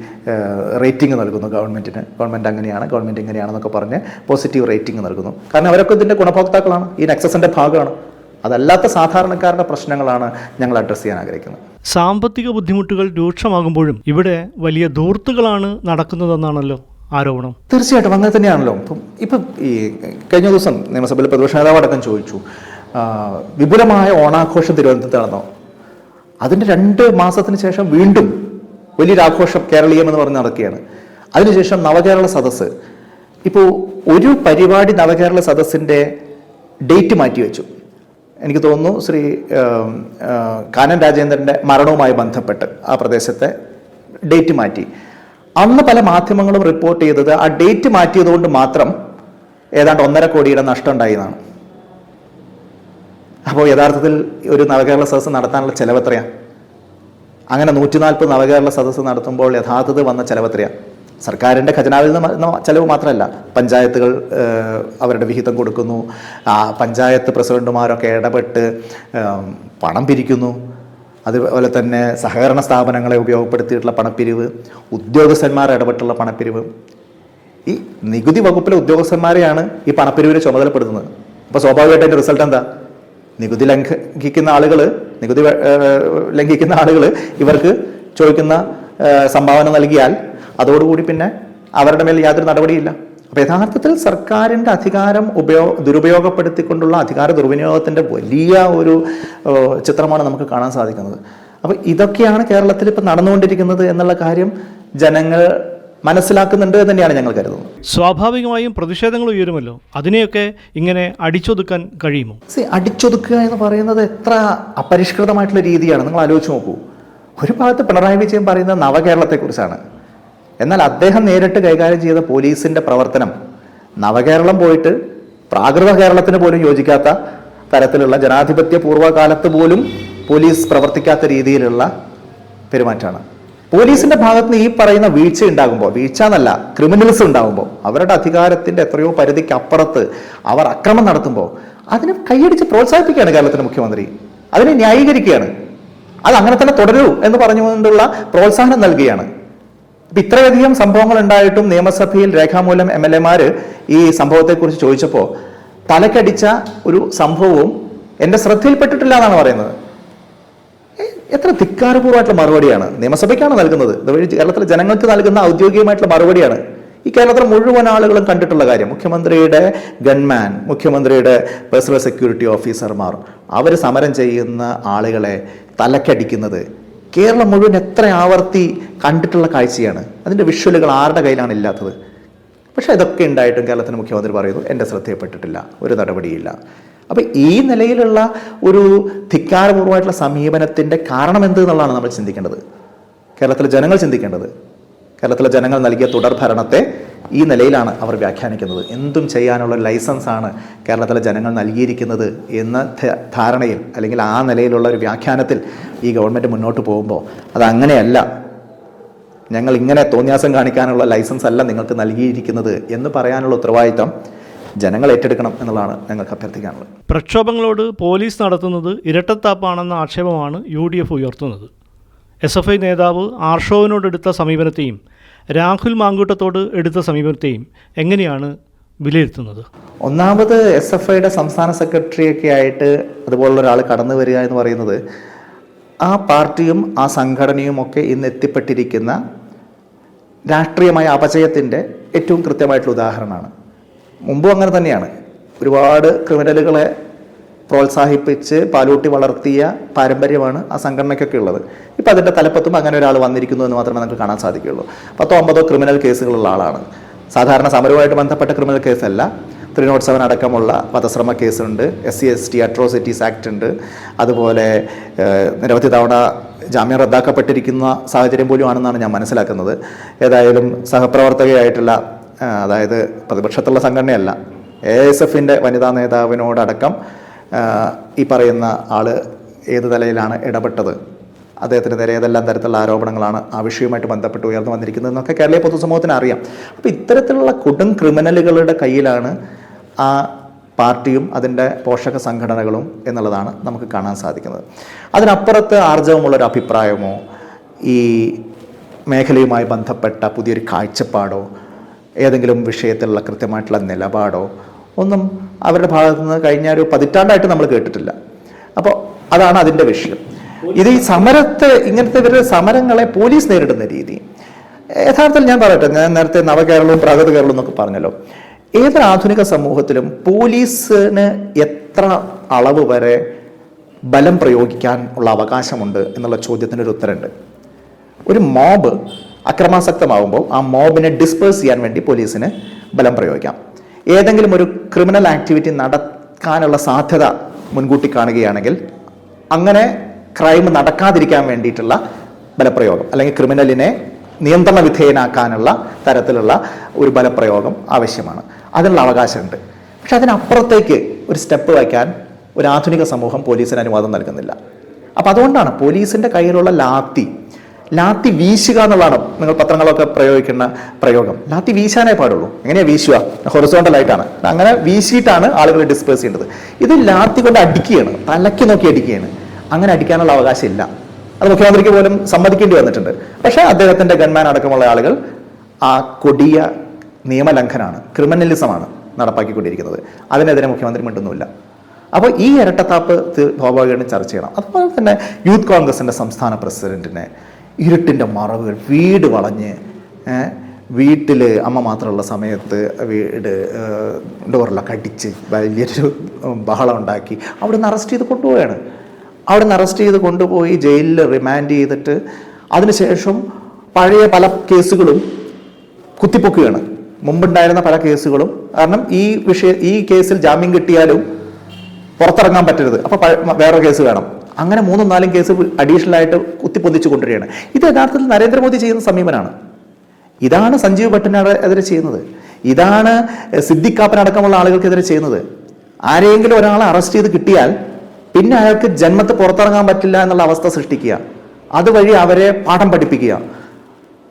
റേറ്റിംഗ് നൽകുന്നു ഗവൺമെന്റിന് ഗവൺമെന്റ് അങ്ങനെയാണ് ഗവൺമെന്റ് ഇങ്ങനെയാണെന്നൊക്കെ പറഞ്ഞ് പോസിറ്റീവ് റേറ്റിംഗ് നൽകുന്നു. കാരണം അവരൊക്കെ ഇതിന്റെ ഗുണഭോക്താക്കളാണ് ഈ നെക്സസിന്റെ ഭാഗമാണ്. അതല്ലാത്ത സാധാരണക്കാരുടെ പ്രശ്നങ്ങളാണ് ഞങ്ങൾ അഡ്രസ്സ് ചെയ്യാൻ ആഗ്രഹിക്കുന്നത്. സാമ്പത്തിക ബുദ്ധിമുട്ടുകൾ രൂക്ഷമാകുമ്പോഴും ഇവിടെ വലിയ ധൂർത്തുകളാണ് നടക്കുന്നതെന്നാണല്ലോ ആരോപണം. തീർച്ചയായിട്ടും അങ്ങനെ തന്നെയാണല്ലോ. ഇപ്പം ഈ കഴിഞ്ഞ ദിവസം നിയമസഭയിൽ പ്രതിപക്ഷ നേതാവ് അടക്കം ചോദിച്ചു വിപുലമായ ഓണാഘോഷം തിരുവനന്തപുരത്ത് നടന്നോ അതിന്റെ രണ്ട് മാസത്തിന് ശേഷം വീണ്ടും വലിയൊരു ആഘോഷം കേരളീയം എന്ന് പറഞ്ഞ് നടക്കുകയാണ്. അതിനുശേഷം നവകേരള സദസ്സ്. ഇപ്പോൾ ഒരു പരിപാടി നവകേരള സദസ്സിന്റെ ഡേറ്റ് മാറ്റിവെച്ചു. എനിക്ക് തോന്നുന്നു ശ്രീ കാനൻ രാജേന്ദ്രന്റെ മരണവുമായി ബന്ധപ്പെട്ട് ആ പ്രദേശത്തെ ഡേറ്റ് മാറ്റി. അന്ന് പല മാധ്യമങ്ങളും റിപ്പോർട്ട് ചെയ്തത് ആ ഡേറ്റ് മാറ്റിയതുകൊണ്ട് മാത്രം ഏതാണ്ട് ഒന്നര കോടിയുടെ നഷ്ടം ഉണ്ടായി എന്നാണ് അപ്പോൾ യഥാർത്ഥത്തിൽ ഒരു നവകേരള സദസ്സ് നടത്താനുള്ള ചെലവെത്രയാണ് അങ്ങനെ നൂറ്റി നാൽപ്പത് നവകേരള സദസ്സ് നടത്തുമ്പോൾ യഥാർത്ഥത്തിൽ വന്ന ചെലവ് എത്രയാണ് സർക്കാരിന്റെ ഖജനാവിൽ നിന്ന് ചെലവ് മാത്രമല്ല പഞ്ചായത്തുകൾ അവരുടെ വിഹിതം കൊടുക്കുന്നു. പഞ്ചായത്ത് പ്രസിഡന്റുമാരൊക്കെ ഇടപെട്ട് പണം പിരിക്കുന്നു. അതുപോലെ തന്നെ സഹകരണ സ്ഥാപനങ്ങളെ ഉപയോഗപ്പെടുത്തിയിട്ടുള്ള പണപ്പിരിവ് ഉദ്യോഗസ്ഥന്മാർ ഇടപെട്ടുള്ള പണപ്പിരിവ്. ഈ നികുതി വകുപ്പിലെ ഉദ്യോഗസ്ഥന്മാരെയാണ് ഈ പണപ്പിരിവിന് ചുമതലപ്പെടുത്തുന്നത്. അപ്പോൾ സ്വാഭാവികമായിട്ട് അതിന്റെ റിസൾട്ട് എന്താ? നികുതി ലംഘിക്കുന്ന ആളുകൾ നികുതി ലംഘിക്കുന്ന ആളുകൾ ഇവർക്ക് ചോദിക്കുന്ന സംഭാവന നൽകിയാൽ അതോടുകൂടി പിന്നെ അവരുടെ മേൽ യാതൊരു നടപടിയില്ല. അപ്പൊ യഥാർത്ഥത്തിൽ സർക്കാരിന്റെ അധികാരം ഉപയോഗ ദുരുപയോഗപ്പെടുത്തിക്കൊണ്ടുള്ള അധികാര ദുർവിനിയോഗത്തിന്റെ വലിയ ഒരു ചിത്രമാണ് നമുക്ക് കാണാൻ സാധിക്കുന്നത്. അപ്പോൾ ഇതൊക്കെയാണ് കേരളത്തിൽ ഇപ്പം നടന്നുകൊണ്ടിരിക്കുന്നത് എന്നുള്ള കാര്യം ജനങ്ങൾ മനസ്സിലാക്കുന്നുണ്ട് എന്ന് തന്നെയാണ് ഞങ്ങൾ കരുതുന്നത്. സ്വാഭാവികമായും പ്രതിഷേധങ്ങൾ ഉയരുമല്ലോ? അതിനെയൊക്കെ ഇങ്ങനെ അടിച്ചൊതുക്കാൻ കഴിയുമോ? സി അടിച്ചൊതുക്കുക എന്ന് പറയുന്നത് എത്ര അപരിഷ്കൃതമായിട്ടുള്ള രീതിയാണ്. നിങ്ങൾ ആലോചിച്ച് നോക്കൂ. ഒരു ഭാഗത്ത് പിണറായി വിജയൻ പറയുന്നത് നവകേരളത്തെക്കുറിച്ചാണ്. എന്നാൽ അദ്ദേഹം നേരിട്ട് കൈകാര്യം ചെയ്ത പോലീസിന്റെ പ്രവർത്തനം നവകേരളം പോയിട്ട് പ്രാകൃത കേരളത്തിന് പോലും യോജിക്കാത്ത തരത്തിലുള്ള ജനാധിപത്യ പൂർവകാലത്ത് പോലും പോലീസ് പ്രവർത്തിക്കാത്ത രീതിയിലുള്ള പെരുമാറ്റമാണ്. പോലീസിന്റെ ഭാഗത്ത് നിന്ന് ഈ പറയുന്ന വീഴ്ച ഉണ്ടാകുമ്പോൾ വീഴ്ച എന്നല്ല ക്രിമിനൽസ് ഉണ്ടാകുമ്പോൾ അവരുടെ അധികാരത്തിന്റെ എത്രയോ പരിധിക്ക് അപ്പുറത്ത് അവർ അക്രമം നടത്തുമ്പോൾ അതിനെ കൈയടിച്ച് പ്രോത്സാഹിപ്പിക്കുകയാണ് കേരളത്തിന്റെ മുഖ്യമന്ത്രി. അതിനെ ന്യായീകരിക്കുകയാണ്. അത് അങ്ങനെ തന്നെ തുടരൂ എന്ന് പറഞ്ഞുകൊണ്ടുള്ള പ്രോത്സാഹനം നൽകുകയാണ്. ഇത്രയധികം സംഭവങ്ങൾ ഉണ്ടായിട്ടും നിയമസഭയിൽ രേഖാമൂലം എം എൽ എമാര് ഈ സംഭവത്തെക്കുറിച്ച് ചോദിച്ചപ്പോൾ തലക്കടിച്ച ഒരു സംഭവവും എന്റെ ശ്രദ്ധയിൽപ്പെട്ടിട്ടില്ല എന്നാണ് പറയുന്നത്. എത്ര ധിക്കാരപൂർവമായിട്ടുള്ള മറുപടിയാണ്? നിയമസഭയ്ക്കാണ് നൽകുന്നത്. ഇതുവഴി കേരളത്തിലെ ജനങ്ങൾക്ക് നൽകുന്ന ഔദ്യോഗികമായിട്ടുള്ള മറുപടിയാണ്. ഈ കേരളത്തിലെ മുഴുവൻ ആളുകളും കണ്ടിട്ടുള്ള കാര്യം മുഖ്യമന്ത്രിയുടെ ഗൺമാൻ മുഖ്യമന്ത്രിയുടെ പേഴ്സണൽ സെക്യൂരിറ്റി ഓഫീസർമാർ അവർ സമരം ചെയ്യുന്ന ആളുകളെ തലക്കടിക്കുന്നത് കേരളം മുഴുവൻ എത്ര ആവർത്തി കണ്ടിട്ടുള്ള കാഴ്ചയാണ്. അതിന്റെ വിഷ്വലുകൾ ആരുടെ കയ്യിലാണ് ഇല്ലാത്തത്? പക്ഷേ ഇതൊക്കെ ഉണ്ടായിട്ടും കേരളത്തിന്റെ മുഖ്യമന്ത്രി പറയുന്നു എന്റെ ശ്രദ്ധയപ്പെട്ടിട്ടില്ല ഒരു നടപടിയില്ല. അപ്പോൾ ഈ നിലയിലുള്ള ഒരു ധിക്കാരപൂർവമായിട്ടുള്ള സമീപനത്തിന്റെ കാരണം എന്ത് എന്നുള്ളതാണ് നമ്മൾ ചിന്തിക്കേണ്ടത്. കേരളത്തിലെ ജനങ്ങൾ ചിന്തിക്കേണ്ടത്. കേരളത്തിലെ ജനങ്ങൾ നൽകിയ തുടർ ഭരണത്തെ ഈ നിലയിലാണ് അവർ വ്യാഖ്യാനിക്കുന്നത്. എന്തും ചെയ്യാനുള്ള ലൈസൻസ് ആണ് കേരളത്തിലെ ജനങ്ങൾ നൽകിയിരിക്കുന്നത് എന്ന ധാരണയിൽ അല്ലെങ്കിൽ ആ നിലയിലുള്ള ഒരു വ്യാഖ്യാനത്തിൽ ഈ ഗവൺമെന്റ് മുന്നോട്ട് പോകുമ്പോൾ അത് അങ്ങനെയല്ല ഞങ്ങൾ ഇങ്ങനെ തോന്നിയാസം കാണിക്കാനുള്ള ലൈസൻസ് അല്ല നിങ്ങൾക്ക് നൽകിയിരിക്കുന്നത് എന്ന് പറയാനുള്ള ഉത്തരവാദിത്തം ജനങ്ങൾ ഏറ്റെടുക്കണം എന്നുള്ളതാണ് ഞങ്ങൾക്ക് അഭ്യർത്ഥിക്കാനുള്ളത്. പ്രക്ഷോഭങ്ങളോട് പോലീസ് നടത്തുന്നത് ഇരട്ടത്താപ്പാണെന്ന ആക്ഷേപമാണ് യു ഡി എഫ് ഉയർത്തുന്നത്. എസ് എഫ് ഐ നേതാവ് ആർഷോവിനോടെടുത്ത സമീപനത്തെയും രാഹുൽ മാങ്കൂട്ടത്തോട് എടുത്ത സമീപനത്തെയും എങ്ങനെയാണ് വിലയിരുത്തുന്നത്? ഒന്നാമത് എസ് എഫ് ഐയുടെ സംസ്ഥാന സെക്രട്ടറിയൊക്കെ ആയിട്ട് അതുപോലുള്ള ഒരാൾ കടന്നു വരിക എന്ന് പറയുന്നത് ആ പാർട്ടിയും ആ സംഘടനയും ഒക്കെ ഇന്ന് എത്തിപ്പെട്ടിരിക്കുന്ന രാഷ്ട്രീയമായ അപചയത്തിന്റെ ഏറ്റവും കൃത്യമായിട്ടുള്ള ഉദാഹരണമാണ്. മുമ്പും അങ്ങനെ തന്നെയാണ്. ഒരുപാട് ക്രിമിനലുകളെ പ്രോത്സാഹിപ്പിച്ച് പാലൂട്ടി വളർത്തിയ പാരമ്പര്യമാണ് ആ സംഘടനയ്ക്കൊക്കെ ഉള്ളത്. ഇപ്പം അതിന്റെ തലപ്പത്തും അങ്ങനെ ഒരാൾ വന്നിരിക്കുന്നു എന്ന് മാത്രമേ നമുക്ക് കാണാൻ സാധിക്കുകയുള്ളൂ. പത്തോ അമ്പതോ ക്രിമിനൽ കേസുകളുള്ള ആളാണ്. സാധാരണ സമരവുമായിട്ട് ബന്ധപ്പെട്ട ക്രിമിനൽ കേസല്ല. ത്രീ നോട്ട് സെവൻ അടക്കമുള്ള വധശ്രമ കേസുണ്ട്. S C S T atrocities act ഉണ്ട്. അതുപോലെ നിരവധി തവണ ജാമ്യം റദ്ദാക്കപ്പെട്ടിരിക്കുന്ന സാഹചര്യം പോലും ആണെന്നാണ് ഞാൻ മനസ്സിലാക്കുന്നത്. ഏതായാലും സഹപ്രവർത്തകയായിട്ടുള്ള അതായത് പ്രതിപക്ഷത്തുള്ള സംഘടനയല്ല എ എസ് എഫിന്റെ വനിതാ നേതാവിനോടടക്കം ആ, ഈ പറയുന്ന ആൾ ഏത് തലയിലാണ് ഇടപെട്ടത്? അദ്ദേഹത്തിന് നേരെ ഏതെല്ലാം തരത്തിലുള്ള ആരോപണങ്ങളാണ് ആ വിഷയവുമായിട്ട് ബന്ധപ്പെട്ട് ഉയർന്നു വന്നിരിക്കുന്നത് എന്നൊക്കെ കേരളീയ പൊതുസമൂഹത്തിന് അറിയാം. അപ്പോൾ ഇത്തരത്തിലുള്ള കൊടും ക്രിമിനലുകളുടെ കയ്യിലാണ് ആ പാർട്ടിയും അതിന്റെ പോഷക സംഘടനകളും എന്നുള്ളതാണ് നമുക്ക് കാണാൻ സാധിക്കുന്നത്. അതിനപ്പുറത്ത് ആർജവമുള്ളൊരു അഭിപ്രായമോ ഈ മേഖലയുമായി ബന്ധപ്പെട്ട പുതിയൊരു കാഴ്ചപ്പാടോ ഏതെങ്കിലും വിഷയത്തിലുള്ള കൃത്യമായിട്ടുള്ള നിലപാടോ ഒന്നും അവരുടെ ഭാഗത്തു നിന്ന് കഴിഞ്ഞ ഒരു പതിറ്റാണ്ടായിട്ട് നമ്മൾ കേട്ടിട്ടില്ല. അപ്പോൾ അതാണ് അതിന്റെ വിഷയം. ഇത് ഈ സമരത്തെ ഇങ്ങനത്തെ ഇവരുടെ സമരങ്ങളെ പോലീസ് നേരിടുന്ന രീതി. യഥാർത്ഥത്തിൽ ഞാൻ പറയട്ടെ ഞാൻ നേരത്തെ നവകേരളവും പ്രാഗത കേരളവും എന്നൊക്കെ പറഞ്ഞല്ലോ. ഏതൊരു ആധുനിക സമൂഹത്തിലും പോലീസിന് എത്ര അളവ് വരെ ബലം പ്രയോഗിക്കാൻ ഉള്ള അവകാശമുണ്ട് എന്നുള്ള ചോദ്യത്തിന് ഒരു ഉത്തരമുണ്ട്. ഒരു മോബ് അക്രമാസക്തമാകുമ്പോൾ ആ മോബിനെ ഡിസ്പേഴ്സ് ചെയ്യാൻ വേണ്ടി പോലീസിന് ബലം പ്രയോഗിക്കാം. ഏതെങ്കിലും ഒരു ക്രിമിനൽ ആക്ടിവിറ്റി നടക്കാനുള്ള സാധ്യത മുൻകൂട്ടി കാണുകയാണെങ്കിൽ അങ്ങനെ ക്രൈം നടക്കാതിരിക്കാൻ വേണ്ടിയിട്ടുള്ള ബലപ്രയോഗം അല്ലെങ്കിൽ ക്രിമിനലിനെ നിയന്ത്രണ വിധേയനാക്കാനുള്ള തരത്തിലുള്ള ഒരു ബലപ്രയോഗം ആവശ്യമാണ്. അതിനുള്ള അവകാശമുണ്ട്. പക്ഷെ അതിനപ്പുറത്തേക്ക് ഒരു സ്റ്റെപ്പ് വയ്ക്കാൻ ഒരു ആധുനിക സമൂഹം പോലീസിന് അനുവാദം നൽകുന്നില്ല. അപ്പം അതുകൊണ്ടാണ് പോലീസിന്റെ കയ്യിലുള്ള ലാത്തി ലാത്തി വീശുക എന്നുള്ളതാണ് നിങ്ങൾ പത്രങ്ങളൊക്കെ പ്രയോഗിക്കുന്ന പ്രയോഗം. ലാത്തി വീശാനേ പാടുള്ളൂ. എങ്ങനെയാ വീശുക? ഹൊറിസോണ്ടൽ ആയിട്ടാണ് അങ്ങനെ വീശിയിട്ടാണ് ആളുകൾ ഡിസ്പേഴ്സ് ചെയ്യേണ്ടത്. ഇത് ലാത്തി കൊണ്ട് അടിക്കുകയാണ്. തലയ്ക്ക് നോക്കി അടിക്കുകയാണ്. അങ്ങനെ അടിക്കാനുള്ള അവകാശം ഇല്ല അത് മുഖ്യമന്ത്രിക്ക് പോലും സമ്മതിക്കേണ്ടി വന്നിട്ടുണ്ട്. പക്ഷേ അദ്ദേഹത്തിന്റെ ഗൺമാൻ അടക്കമുള്ള ആളുകൾ ആ കൊടിയ നിയമലംഘനമാണ് ക്രിമിനലിസമാണ് നടപ്പാക്കിക്കൊണ്ടിരിക്കുന്നത്. അതിനെതിരെ മുഖ്യമന്ത്രി മിണ്ടുന്നുമില്ല. അപ്പോൾ ഈ ഇരട്ടത്താപ്പ് സ്വാഭാവികമായിട്ടും ചർച്ച ചെയ്യണം. അതുപോലെ തന്നെ യൂത്ത് കോൺഗ്രസിന്റെ സംസ്ഥാന പ്രസിഡന്റിനെ ഇരുട്ടിന്റെ മറവുകൾ വീട് വളഞ്ഞ് വീട്ടിൽ അമ്മ മാത്രമുള്ള സമയത്ത് വീട് ഡോറിലൊക്കെ അടിച്ച് വലിയൊരു ബഹളം ഉണ്ടാക്കി അവിടെ നിന്ന് അറസ്റ്റ് ചെയ്ത് കൊണ്ടുപോവുകയാണ്. അവിടെ നിന്ന് അറസ്റ്റ് ചെയ്ത് കൊണ്ടുപോയി ജയിലിൽ റിമാൻഡ് ചെയ്തിട്ട് അതിനുശേഷം പഴയ പല കേസുകളും കുത്തിപ്പൊക്കുകയാണ്. മുമ്പുണ്ടായിരുന്ന പല കേസുകളും. കാരണം ഈ വിഷയ ഈ കേസിൽ ജാമ്യം കിട്ടിയാലും പുറത്തിറങ്ങാൻ പറ്റരുത്. അപ്പോൾ വേറെ കേസ് വേണം. അങ്ങനെ മൂന്നും നാലും കേസ് അഡീഷണൽ ആയിട്ട് കുത്തിപ്പൊന്തിച്ചു കൊണ്ടുവരികയാണ്. ഇത് യഥാർത്ഥത്തിൽ നരേന്ദ്രമോദി ചെയ്യുന്ന സമീപനമാണ് ഇതാണ് സഞ്ജീവ് ഭട്ടിനെതിരെ ചെയ്യുന്നത്. ഇതാണ് സിദ്ദിഖാപ്പൻ അടക്കമുള്ള ആളുകൾക്കെതിരെ ചെയ്യുന്നത്. ആരെങ്കിലും ഒരാളെ അറസ്റ്റ് ചെയ്ത് കിട്ടിയാൽ പിന്നെ അയാൾക്ക് ജന്മത്ത് പുറത്തിറങ്ങാൻ പറ്റില്ല എന്നുള്ള അവസ്ഥ സൃഷ്ടിക്കുക. അതുവഴി അവരെ പാഠം പഠിപ്പിക്കുക.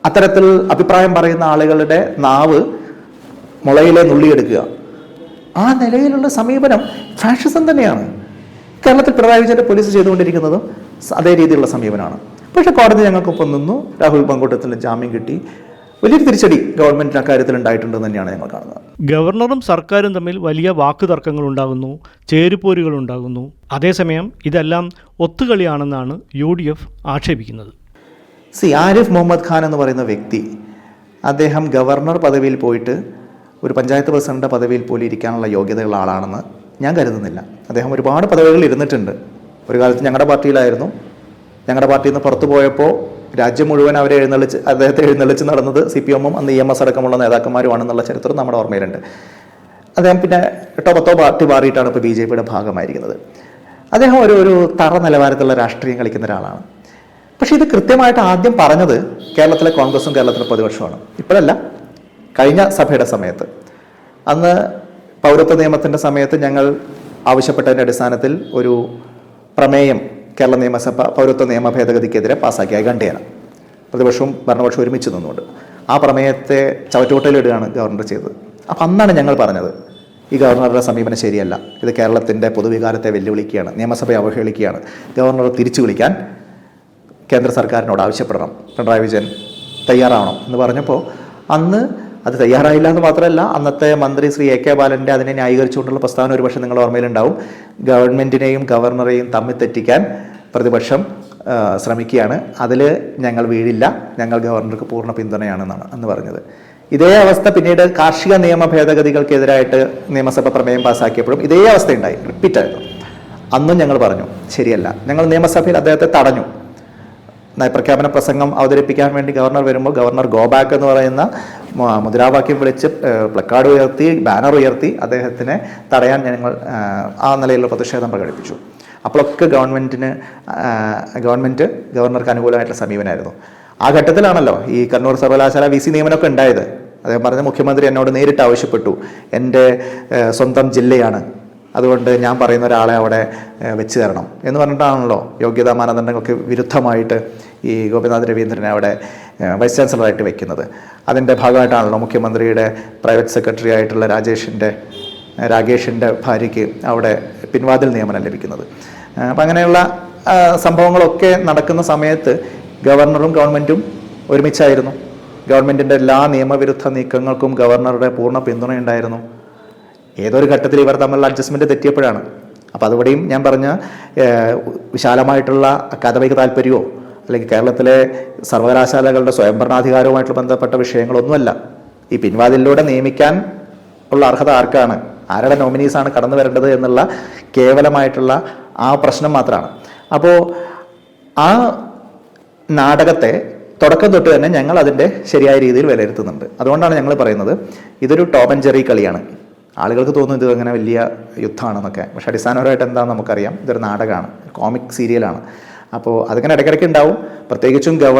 അത്തരത്തിൽ അഭിപ്രായം പറയുന്ന ആളുകളുടെ നാവ് മുളയിലെ നുള്ളിയെടുക്കുക. ആ നിലയിലുള്ള സമീപനം ഫാഷിസം തന്നെയാണ്. കേരളത്തിൽ പിണറായി വിജയന്റെ പോലീസ് ചെയ്തുകൊണ്ടിരിക്കുന്നതും അതേ രീതിയിലുള്ള സമീപനമാണ്. പക്ഷെ കോടതി ഞങ്ങൾക്കൊപ്പം നിന്നു. രാഹുൽ പങ്കോട്ടത്തിന് ജാമ്യം കിട്ടി. വലിയൊരു തിരിച്ചടി ഗവൺമെന്റിന് അക്കാര്യത്തിൽ ഉണ്ടായിട്ടുണ്ട് തന്നെയാണ് ഞങ്ങൾ കാണുന്നത്. ഗവർണറും സർക്കാരും തമ്മിൽ വലിയ വാക്കുതർക്കങ്ങൾ ഉണ്ടാകുന്നു. ചേരുപോരുകൾ ഉണ്ടാകുന്നു. അതേസമയം ഇതെല്ലാം ഒത്തുകളിയാണെന്നാണ് യു ഡി എഫ് ആക്ഷേപിക്കുന്നത്. സി ആരിഫ് മുഹമ്മദ് ഖാൻ എന്ന് പറയുന്ന വ്യക്തി അദ്ദേഹം ഗവർണർ പദവിയിൽ പോയിട്ട് ഒരു പഞ്ചായത്ത് പ്രസിഡന്റ് പദവിയിൽ പോലും ഇരിക്കാനുള്ള യോഗ്യതയുള്ള ആളാണെന്ന് ഞാൻ കരുതുന്നില്ല. അദ്ദേഹം ഒരുപാട് പദവികളിൽ ഇരുന്നിട്ടുണ്ട്. ഒരു കാലത്ത് ഞങ്ങളുടെ പാർട്ടിയിലായിരുന്നു. ഞങ്ങളുടെ പാർട്ടിയിൽ നിന്ന് പുറത്തു പോയപ്പോൾ രാജ്യം മുഴുവൻ അവരെ എഴുന്നള്ളിച്ച് അദ്ദേഹത്തെ എഴുന്നള്ളിച്ച് നടന്നത് സി പി എമ്മും അന്ന് ഇ എം എസ് അടക്കമുള്ള നേതാക്കന്മാരുമാണെന്നുള്ള ചരിത്രം നമ്മുടെ ഓർമ്മയിലുണ്ട്. അദ്ദേഹം പിന്നെ എട്ടോ പത്തോ പാർട്ടി മാറിയിട്ടാണ് ഇപ്പോൾ ബി ജെ പിയുടെ ഭാഗമായിരിക്കുന്നത്. അദ്ദേഹം ഒരു ഒരു തറ നിലവാരത്തിലുള്ള രാഷ്ട്രീയം കളിക്കുന്ന ഒരാളാണ്. പക്ഷേ ഇത് കൃത്യമായിട്ട് ആദ്യം പറഞ്ഞത് കേരളത്തിലെ കോൺഗ്രസും കേരളത്തിലെ പ്രതിപക്ഷമാണ് ഇപ്പോഴല്ല കഴിഞ്ഞ സഭയുടെ സമയത്ത്. അന്ന് പൗരത്വ നിയമത്തിന്റെ സമയത്ത് ഞങ്ങൾ ആവശ്യപ്പെട്ടതിന്റെ അടിസ്ഥാനത്തിൽ ഒരു പ്രമേയം കേരള നിയമസഭ പൗരത്വ നിയമ ഭേദഗതിക്കെതിരെ പാസ്സാക്കിയ ഗണ്ഡേന പ്രതിപക്ഷവും ഭരണപക്ഷവും ഒരുമിച്ച് നിന്നുകൊണ്ട്. ആ പ്രമേയത്തെ ചവറ്റുകൊട്ടയിലിടുകയാണ് ഗവർണർ ചെയ്തത്. അപ്പം അന്നാണ് ഞങ്ങൾ പറഞ്ഞത് ഈ ഗവർണറുടെ സമീപനം ശരിയല്ല. ഇത് കേരളത്തിന്റെ പൊതുവികാരത്തെ വെല്ലുവിളിക്കുകയാണ് നിയമസഭയെ അവഹേളിക്കുകയാണ്. ഗവർണർ തിരിച്ചു വിളിക്കാൻ കേന്ദ്ര സർക്കാരിനോട് ആവശ്യപ്പെടണം. പിണറായി വിജയൻ തയ്യാറാവണം എന്ന് പറഞ്ഞപ്പോൾ അന്ന് അത് തയ്യാറായില്ല എന്ന് മാത്രമല്ല അന്നത്തെ മന്ത്രി ശ്രീ എ കെ ബാലന്റെ അതിനെ ന്യായീകരിച്ചുകൊണ്ടുള്ള പ്രസ്താവന ഒരുപക്ഷെ നിങ്ങൾ ഓർമ്മയിലുണ്ടാവും. ഗവൺമെന്റിനെയും ഗവർണറെയും തമ്മിൽ തെറ്റിക്കാൻ പ്രതിപക്ഷം ശ്രമിക്കുകയാണ്. അതിൽ ഞങ്ങൾ വീഴില്ല. ഞങ്ങൾ ഗവർണർക്ക് പൂർണ പിന്തുണയാണെന്നാണ് അന്ന് പറഞ്ഞത്. ഇതേ അവസ്ഥ പിന്നീട് കാർഷിക നിയമ ഭേദഗതികൾക്കെതിരായിട്ട് നിയമസഭ പ്രമേയം പാസ്സാക്കിയപ്പോഴും ഇതേ അവസ്ഥയുണ്ടായി. റിപ്പീറ്റ് ആയിരുന്നു അന്നും ഞങ്ങൾ പറഞ്ഞു ശരിയല്ല. ഞങ്ങൾ നിയമസഭയിൽ അദ്ദേഹത്തെ തടഞ്ഞു. നയപ്രഖ്യാപന പ്രസംഗം അവതരിപ്പിക്കാൻ വേണ്ടി ഗവർണർ വരുമ്പോൾ ഗവർണർ ഗോ ബാക്ക് എന്ന് പറയുന്ന മുദ്രാവാക്യം വിളിച്ച് പ്ലക്കാർഡ് ഉയർത്തി ബാനർ ഉയർത്തി അദ്ദേഹത്തിനെ തടയാൻ ഞങ്ങൾ ആ നിലയിലുള്ള പ്രതിഷേധം പ്രകടിപ്പിച്ചു. അപ്പോഴൊക്കെ ഗവൺമെന്റിന് ഗവൺമെന്റ് ഗവർണർക്ക് അനുകൂലമായിട്ടുള്ള സമീപനമായിരുന്നു. ആ ഘട്ടത്തിലാണല്ലോ ഈ കണ്ണൂർ സർവകലാശാല വി സി നിയമനമൊക്കെ ഉണ്ടായത്. അദ്ദേഹം പറഞ്ഞ മുഖ്യമന്ത്രി എന്നോട് നേരിട്ട് ആവശ്യപ്പെട്ടു. എന്റെ സ്വന്തം ജില്ലയാണ്. അതുകൊണ്ട് ഞാൻ പറയുന്ന ഒരാളെ അവിടെ വെച്ച് തരണം എന്ന് പറഞ്ഞിട്ടാണല്ലോ യോഗ്യതാ മാനദണ്ഡങ്ങൾക്ക് വിരുദ്ധമായിട്ട് ഈ ഗോപിനാഥ് രവീന്ദ്രനെ അവിടെ വൈസ് ചാൻസലറായിട്ട് വെക്കുന്നത്. അതിന്റെ ഭാഗമായിട്ടാണല്ലോ മുഖ്യമന്ത്രിയുടെ പ്രൈവറ്റ് സെക്രട്ടറി ആയിട്ടുള്ള രാജേഷിന്റെ രാകേഷിന്റെ ഭാര്യയ്ക്ക് അവിടെ പിൻവാതിൽ നിയമനം ലഭിക്കുന്നത്. അപ്പം അങ്ങനെയുള്ള സംഭവങ്ങളൊക്കെ നടക്കുന്ന സമയത്ത് ഗവർണറും ഗവൺമെന്റും ഒരുമിച്ചായിരുന്നു. ഗവൺമെന്റിന്റെ എല്ലാ നിയമവിരുദ്ധ നീക്കങ്ങൾക്കും ഗവർണറുടെ പൂർണ പിന്തുണയുണ്ടായിരുന്നു. ഏതൊരു ഘട്ടത്തിൽ ഇവർ തമ്മിലുള്ള അഡ്ജസ്റ്റ്മെന്റ് തെറ്റിയപ്പോഴാണ്. അപ്പോൾ അതുകൂടെയും ഞാൻ പറഞ്ഞ വിശാലമായിട്ടുള്ള അക്കാദമിക താല്പര്യമോ അല്ലെങ്കിൽ കേരളത്തിലെ സർവകലാശാലകളുടെ സ്വയംഭരണാധികാരവുമായിട്ട് ബന്ധപ്പെട്ട വിഷയങ്ങളൊന്നുമല്ല. ഈ പിൻവാതിലൂടെ നിയമിക്കാൻ ഉള്ള അർഹത ആർക്കാണ്? ആരുടെ നോമിനീസാണ് കടന്നു വരേണ്ടത് എന്നുള്ള കേവലമായിട്ടുള്ള ആ പ്രശ്നം മാത്രമാണ്. അപ്പോൾ ആ നാടകത്തെ തുടക്കം തൊട്ട് തന്നെ ഞങ്ങൾ അതിന്റെ ശരിയായ രീതിയിൽ വിലയിരുത്തുന്നുണ്ട്. അതുകൊണ്ടാണ് ഞങ്ങൾ പറയുന്നത് ഇതൊരു ടോം ആൻഡ് ജെറി കളിയാണ്. ആളുകൾക്ക് തോന്നുന്നു ഇത് അങ്ങനെ വലിയ യുദ്ധമാണെന്നൊക്കെ. പക്ഷെ അടിസ്ഥാനപരമായിട്ട് എന്താണെന്ന് നമുക്കറിയാം. ഇതൊരു നാടകമാണ്. കോമിക് സീരിയലാണ്. അപ്പോൾ അതിങ്ങനെ ഇടയ്ക്കിടയ്ക്ക് ഉണ്ടാവും. പ്രത്യേകിച്ചും ഗവ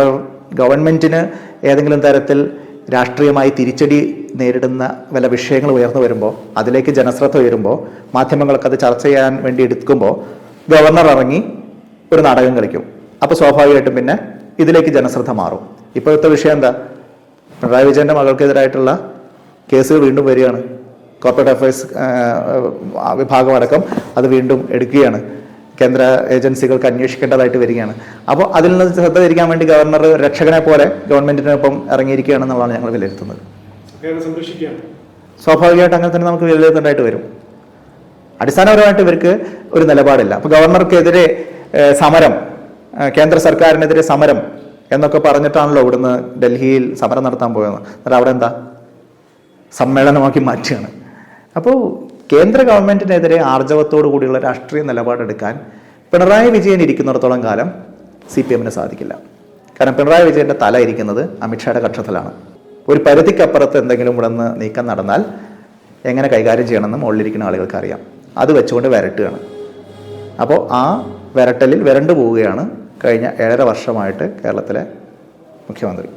ഗവൺമെന്റിന് ഏതെങ്കിലും തരത്തിൽ രാഷ്ട്രീയമായി തിരിച്ചടി നേരിടുന്ന വല്ല വിഷയങ്ങൾ ഉയർന്നു വരുമ്പോൾ അതിലേക്ക് ജനശ്രദ്ധ ഉയരുമ്പോൾ മാധ്യമങ്ങളൊക്കെ അത് ചർച്ച ചെയ്യാൻ വേണ്ടി എടുക്കുമ്പോൾ ഗവർണർ ഇറങ്ങി ഒരു നാടകം കളിക്കും. അപ്പോൾ സ്വാഭാവികമായിട്ടും പിന്നെ ഇതിലേക്ക് ജനശ്രദ്ധ മാറും. ഇപ്പോഴത്തെ വിഷയം എന്താ? പിണറായി വിജയന്റെ മകൾക്കെതിരായിട്ടുള്ള കേസുകൾ വീണ്ടും വരികയാണ്. കോർപ്പറേറ്റ് അഫയേഴ്സ് വിഭാഗമടക്കം അത് വീണ്ടും എടുക്കുകയാണ്. കേന്ദ്ര ഏജൻസികൾക്ക് അന്വേഷിക്കേണ്ടതായിട്ട് വരികയാണ്. അപ്പോൾ അതിൽ നിന്ന് ശ്രദ്ധ തിരിക്കാൻ വേണ്ടി ഗവർണർ രക്ഷകനെ പോലെ ഗവൺമെന്റിനൊപ്പം ഇറങ്ങിയിരിക്കുകയാണെന്നുള്ളതാണ് ഞങ്ങൾ വിലയിരുത്തുന്നത്. സ്വാഭാവികമായിട്ട് അങ്ങനെ തന്നെ നമുക്ക് വിലയിരുത്തേണ്ടതായിട്ട് വരും. അടിസ്ഥാനപരമായിട്ട് ഇവർക്ക് ഒരു നിലപാടില്ല. അപ്പൊ ഗവർണർക്കെതിരെ സമരം കേന്ദ്ര സർക്കാരിനെതിരെ സമരം എന്നൊക്കെ പറഞ്ഞിട്ടാണല്ലോ ഇവിടുന്ന് ഡൽഹിയിൽ സമരം നടത്താൻ പോയത്. എന്നിട്ട് അവിടെ എന്താ? സമ്മേളനമാക്കി മാറ്റുകയാണ്. അപ്പോൾ കേന്ദ്ര ഗവൺമെന്റിനെതിരെ ആർജവത്തോടു കൂടിയുള്ള രാഷ്ട്രീയ നിലപാടെടുക്കാൻ പിണറായി വിജയൻ ഇരിക്കുന്നിടത്തോളം കാലം സി പി എമ്മിന് സാധിക്കില്ല. കാരണം പിണറായി വിജയന്റെ തല ഇരിക്കുന്നത് അമിത്ഷായുടെ കക്ഷത്തിലാണ്. ഒരു പരിധിക്കപ്പുറത്ത് എന്തെങ്കിലും ഇവിടെ നിന്ന് നീക്കം നടന്നാൽ എങ്ങനെ കൈകാര്യം ചെയ്യണമെന്ന് മുകളിലിരിക്കുന്ന ആളുകൾക്ക് അറിയാം അത് വെച്ചുകൊണ്ട് വരട്ടുകയാണ്. അപ്പോൾ ആ വരട്ടലിൽ വരണ്ടു പോവുകയാണ് കഴിഞ്ഞ ഏഴര വർഷമായിട്ട് കേരളത്തിലെ മുഖ്യമന്ത്രി.